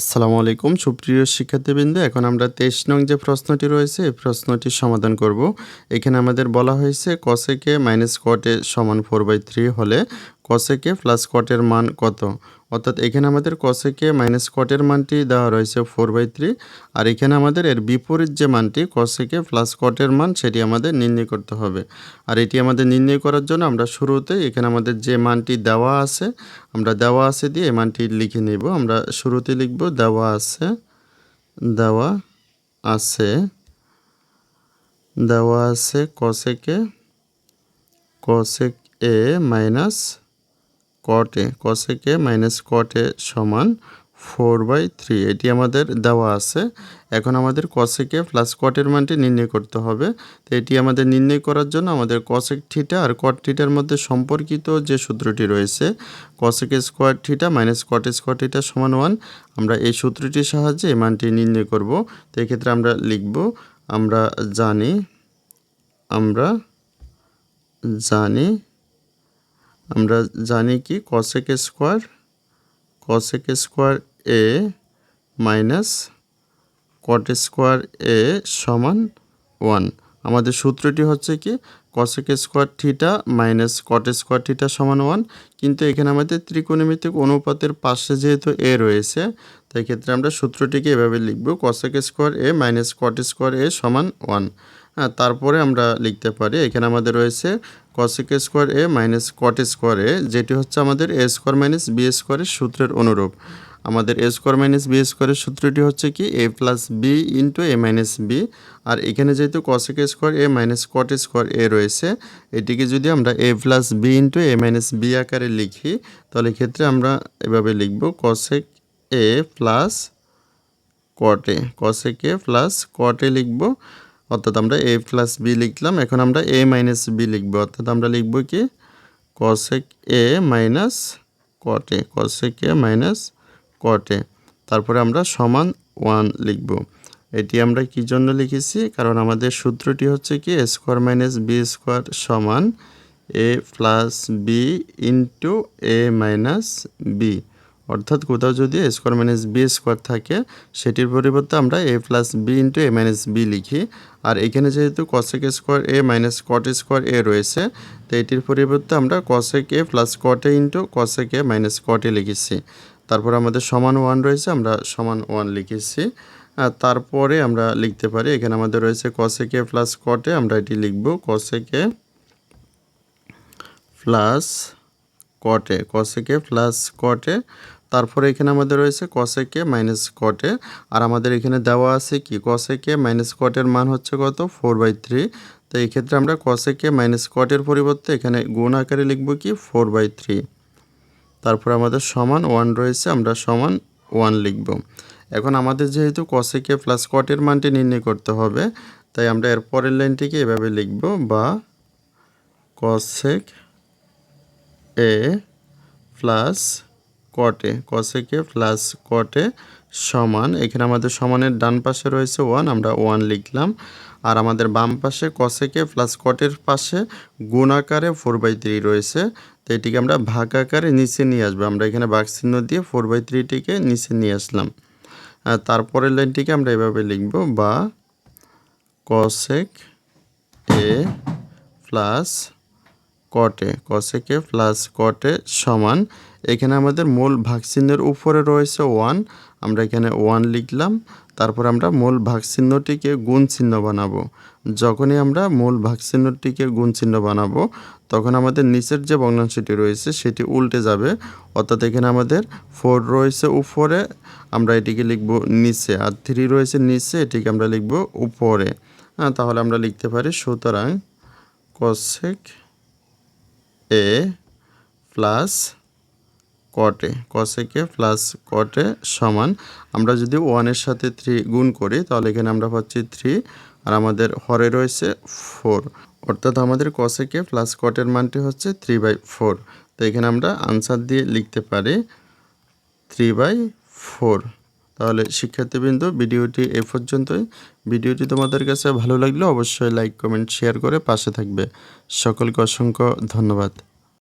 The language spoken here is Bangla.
আসসালামু আলাইকুম। সুপ্রিয় শিক্ষার্থীবৃন্দ, এখন আমরা তেইশ নং যে প্রশ্নটি রয়েছে, এই প্রশ্নটি সমাধান করব। এখানে আমাদের বলা হয়েছে কসেকে মাইনাস কটে সমান ফোর বাই থ্রি হলে কসেকে প্লাস কটের মান কত? অর্থাৎ এখানে আমাদের কসেকে মাইনাস কটের মানটি দেওয়া রয়েছে ফোর বাই থ্রি আর এখানে আমাদের এর বিপরীত যে মানটি কসেকে প্লাস কটের মান সেটি আমাদের নির্ণয় করতে হবে। আর এটি আমাদের নির্ণয় করার জন্য আমরা শুরুতে এখানে আমাদের যে মানটি দেওয়া আছে, আমরা দেওয়া আছে দিয়ে এই মানটি লিখে নেব। আমরা শুরুতে লিখব, দেওয়া আছে দেওয়া আছে দেওয়া আছে cosec A cosec A minus cot cosec minus cot সমান ফোর বাই থ্রি এটি আমাদের দেওয়া আছে। এখন আমাদের কসেকে প্লাস কটের মানটি নির্ণয় করতে হবে। তো এটি আমাদের নির্ণয় করার জন্য আমাদের কসেক থিটা আর কট থিটার মধ্যে সম্পর্কিত যে সূত্রটি রয়েছে cosec square theta minus cot square theta সমান ওয়ান আমরা এই সূত্রটির সাহায্যে এই মানটি নির্ণয় করব। তো এক্ষেত্রে আমরা লিখব, আমরা জানি আমরা জানি আমরা জানি কি? Cosec square cosec square A minus cot square A সমান ওয়ান আমাদের সূত্রটি হচ্ছে কি? Cosec square theta minus cot square theta সমান ওয়ান কিন্তু এখানে আমাদের ত্রিকোণমিতিক অনুপাতের পাশে যেহেতু এ রয়েছে, তাই ক্ষেত্রে আমরা সূত্রটিকে এভাবে লিখব cosec square A minus cot square A সমান ওয়ান হ্যাঁ তারপরে আমরা লিখতে পারি, এখানে আমাদের রয়েছে cosec square A minus cot square A যেটি হচ্ছে আমাদের এ স্কোয়ার মাইনাস বি স্কোয়ারের সূত্রের অনুরূপ। আমাদের এ স্কোয়ার মাইনাস বি স্কোয়ারের সূত্রটি হচ্ছে কি? A plus B into A minus B আর এখানে যেহেতু cosec square A minus cot square A রয়েছে, এটিকে যদি আমরা A plus B into A minus B আকারে লিখি, তাহলে ক্ষেত্রে আমরা এভাবে লিখব cosec A plus cot A cosec A plus cot A লিখব। অর্থাৎ আমরা এ প্লাস বি লিখলাম, এখন আমরা এ মাইনাস বি লিখব। অর্থাৎ আমরা লিখব কি? Cosec A minus cot A cosec A minus cot A তারপরে আমরা সমান ওয়ান লিখব। এটি আমরা কি জন্য লিখেছি? কারণ আমাদের সূত্রটি হচ্ছে কি? A square minus B square সমান A plus B into A minus B অর্থাৎ কোথাও যদি A square minus B square থাকে, সেটির পরিবর্তে আমরা A plus B into A minus B লিখি। আর এখানে যেহেতু cosec square A minus cot square A রয়েছে, তো এটির পরিবর্তে আমরা cosec A plus cot A into cosec A minus cot A লিখেছি। তারপর আমাদের সমান ওয়ান রয়েছে, আমরা সমান ওয়ান লিখেছি। তারপরে আমরা লিখতে পারি, এখানে আমাদের রয়েছে কসেকে প্লাস কটে আমরা এটি লিখব কসেকে প্লাস কটে কসেকে প্লাস কটে তারপরে এখানে আমাদের রয়েছে কসেকে মাইনাস কটে আর আমাদের এখানে দেওয়া আছে কি? কসেকে মাইনাস কটের মান হচ্ছে কত? ফোর বাই থ্রি তো এই ক্ষেত্রে আমরা কসেকে মাইনাস কটের পরিবর্তে এখানে গুণ আকারে লিখব কি? ফোর বাই থ্রি তারপর আমাদের সমান ওয়ান রয়েছে, আমরা সমান ওয়ান লিখব। এখন আমাদের যেহেতু কসেকে প্লাস কটের মানটি নির্ণয় করতে হবে, তাই আমরা এর পরের লাইনটিকে এভাবে লিখব, বা কসেক এ প্লাস কটে কসেকে প্লাস কটে সমান। এখানে আমাদের সমানের ডান পাশে রয়েছে ওয়ান আমরা ওয়ান লিখলাম। আর আমাদের বাম পাশে কসেকে প্লাস কটের পাশে গুণ আকারে ফোর বাই থ্রি রয়েছে। তো এটিকে আমরা ভাগ আকারে নিচে নিয়ে আসব। আমরা এখানে বাঘ চিহ্ন দিয়ে ফোর বাই থ্রিটিকে নিচে নিয়ে আসলাম। তারপরের লাইনটিকে আমরা এভাবে লিখব, বা কসেক এ প্লাস কটে কসেকে প্লাস কটে সমান। এখানে আমাদের মূল ভাগচিহ্নের উপরে রয়েছে ওয়ান আমরা এখানে ওয়ান লিখলাম, তারপর আমরা মূল ভাগচিহ্নটিকে গুণ চিহ্ন বানাবো। যখনই আমরা মূল ভাগচিহ্নটিকে গুণ চিহ্ন বানাবো, তখন আমাদের নিচের যে ভগ্নাংশটি রয়েছে, সেটি উল্টে যাবে। অর্থাৎ এখানে আমাদের ফোর রয়েছে উপরে, আমরা এটিকে লিখব নিচে, আর থ্রি রয়েছে নিচে, এটিকে আমরা লিখব উপরে। হ্যাঁ তাহলে আমরা লিখতে পারি, সুতরাং কসেক এ প্লাস কটে কসেকে প্লাস কটে সমান। আমরা যদি ওয়ানের সাথে থ্রি গুণ করি, তাহলে এখানে আমরা পাচ্ছি থ্রি আর আমাদের হরে রয়েছে ফোর অর্থাৎ আমাদের কসেকে প্লাস কটের মানটি হচ্ছে থ্রি বাই ফোর তো এখানে আমরা আনসার দিয়ে লিখতে পারি থ্রি বাই ফোর তাহলে শিক্ষার্থীবৃন্দ, ভিডিওটি এ পর্যন্তই। ভিডিওটি তোমাদের কাছে ভালো লাগলে অবশ্যই লাইক কমেন্ট শেয়ার করে পাশে থাকবে। সকলকে অসংখ্য ধন্যবাদ।